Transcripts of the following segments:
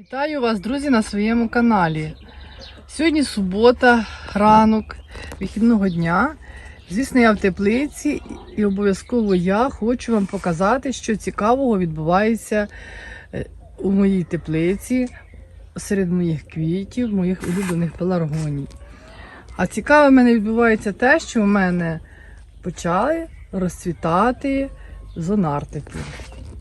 Вітаю вас, друзі, на своєму каналі. Сьогодні субота, ранок, вихідного дня. Звісно, я в теплиці і обов'язково я хочу вам показати, що цікавого відбувається е, у моїй теплиці серед моїх квітів, моїх улюблених пеларгоній. А цікаве в мене відбувається те, що в мене почали розцвітати зонартики.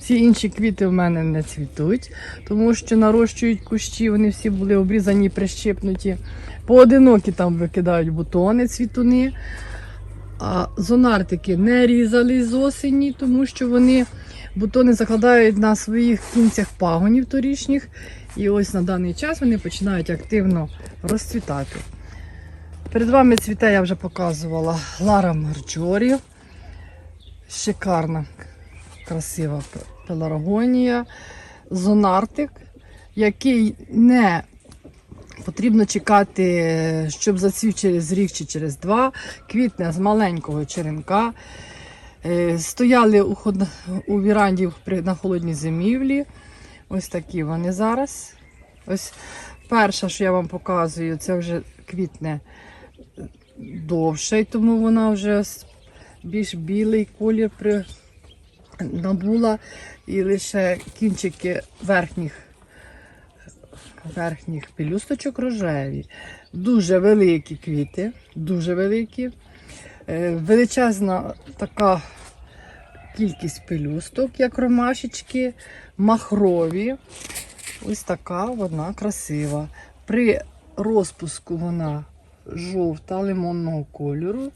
Всі інші квіти в мене не цвітуть, тому що нарощують кущі, вони всі були обрізані, прищипнуті. Поодинокі там викидають бутони, цвітуни. А зонартики не різали з осені, тому що вони бутони закладають на своїх кінцях пагонів торічніх. І ось на даний час вони починають активно розцвітати. Перед вами цвіте я вже показувала Лара Марджорі. Шикарна, красива пеларгонія, зонартик, який не потрібно чекати, щоб зацвів через рік чи через два. Квітне з маленького черенка. Е, Стояли у, ход... у віранді на холодній зимівлі. Ось такі вони зараз. Ось перша, що я вам показую, це вже квітне довше, тому вона вже більш білий колір. Набула. І лише кінчики верхніх, верхніх пелюсточок рожеві. Дуже великі квіти, дуже великі. Е, Величезна така кількість пелюсток, як ромашечки, махрові. Ось така вона красива. При розпуску вона жовта, лимонного кольору.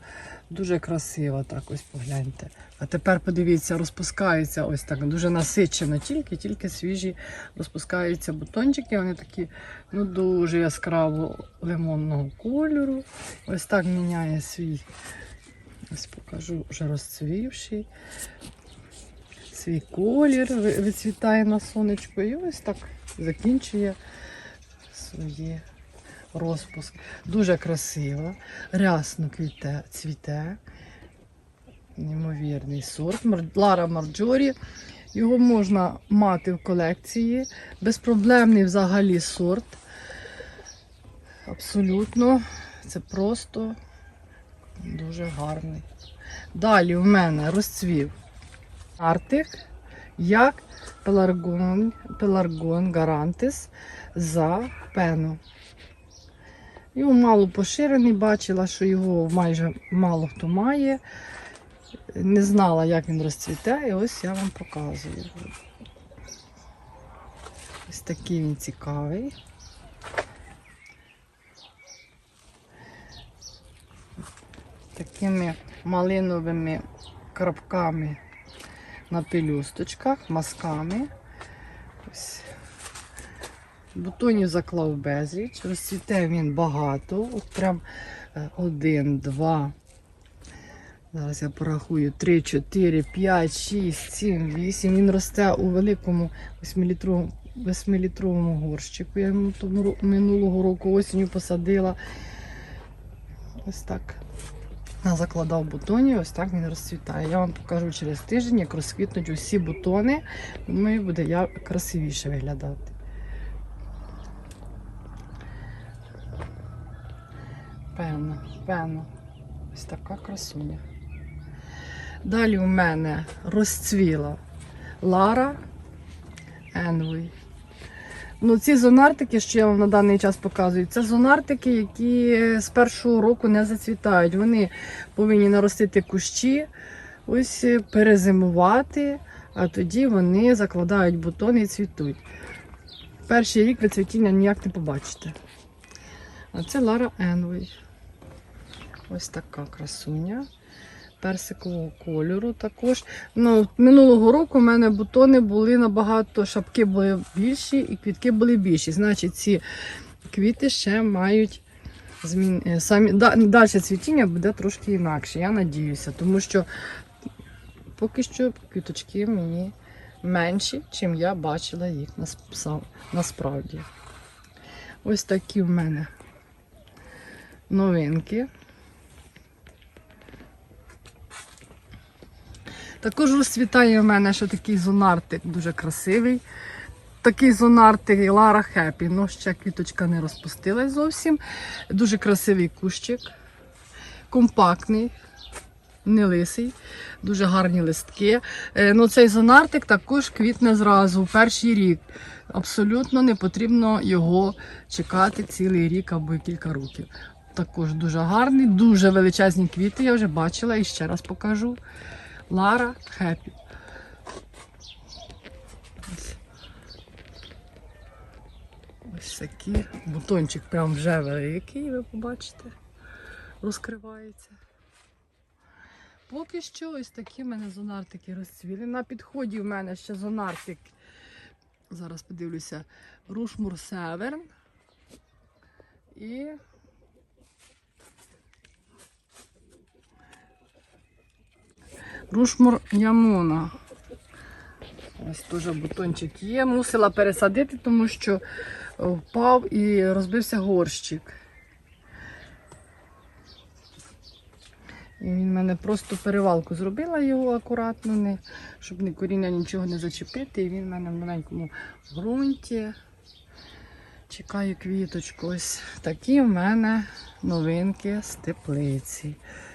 Дуже красива, так ось погляньте. А тепер подивіться, розпускаються ось так дуже насичено, тільки тільки свіжі розпускаються бутончики. Вони такі ну дуже яскраво лимонного кольору. Ось так міняє свій. Ось покажу вже розцвівший. Свій колір вицвітає на сонечку і ось так закінчує своє розпуск. Дуже красиво, рясно квіте, цвіте. Неймовірний сорт. Лара Марджорі. Його можна мати в колекції. Безпроблемний взагалі сорт. Абсолютно. Це просто дуже гарний. Далі у мене розцвів Артик як Пеларгон Гарантис за пену. Його мало поширений, бачила, що його майже мало хто має. Не знала, як він розцвіте, і ось я вам показую. Ось такий він цікавий. Такими малиновими крапками на пелюсточках, мазками. Бутонів заклав безліч, розцвіте він багато. От прям е, один, два. Зараз я порахую. Три, чотири, п'ять, шість, сім, вісім. Він росте у великому 8-літровому 8-літровому горщику. Я йому тому минулого року осінню посадила. Ось так. Закладав бутонів, ось так він розцвітає. Я вам покажу через тиждень, як розквітнуть усі бутони. Думаю, буде красивіше виглядати. Певно, певно. Ось така красуня. Далі у мене розцвіла Лара Енвій. Ну, ці зонартики, що я вам на даний час показую, це зонартики, які з першого року не зацвітають. Вони повинні наростити кущі, ось е, перезимувати, а тоді вони закладають бутони і цвітуть. Перший рік ви цвітіння ніяк не побачите. А це Лара Енвій. Ось така красуня. Персикового кольору також. Ну, минулого року в мене бутони були набагато, шапки були більші і квітки були більші. Значить, ці квіти ще мають змін... е, самі... Далі цвітіння буде трошки інакше, я надіюся, тому що поки що квіточки мені менші, чим я бачила їх насправді. Ось такі в мене новинки. Також розцвітає в мене ще такий зонартик, дуже красивий. такий зонартик Лара Хеппі. Ну, ще квіточка не розпустилась зовсім. Дуже красивий кущик, компактний, не лисий, дуже гарні листки. Е, Ну, цей зонартик також квітне зразу, в перший рік. Абсолютно не потрібно його чекати цілий рік або кілька років. Також дуже гарний, дуже величезні квіти, я вже бачила і ще раз покажу. Лара Хеппі. Ось. Ось такий бутончик прям вже великий, ви побачите, розкривається. Поки що ось такі в мене зонартики розцвіли. На підході в мене ще зонартик. Зараз подивлюся. Рушмур Северн. І Рушмур Ямона. Ось теж бутончик є. Мусила пересадити, тому що впав і розбився горщик. І він в мене просто перевалку зробила його акуратно, не, щоб ні коріння нічого не зачепити. І він в мене в маленькому ґрунті. Чекаю квіточку. Ось такі в мене новинки з теплиці.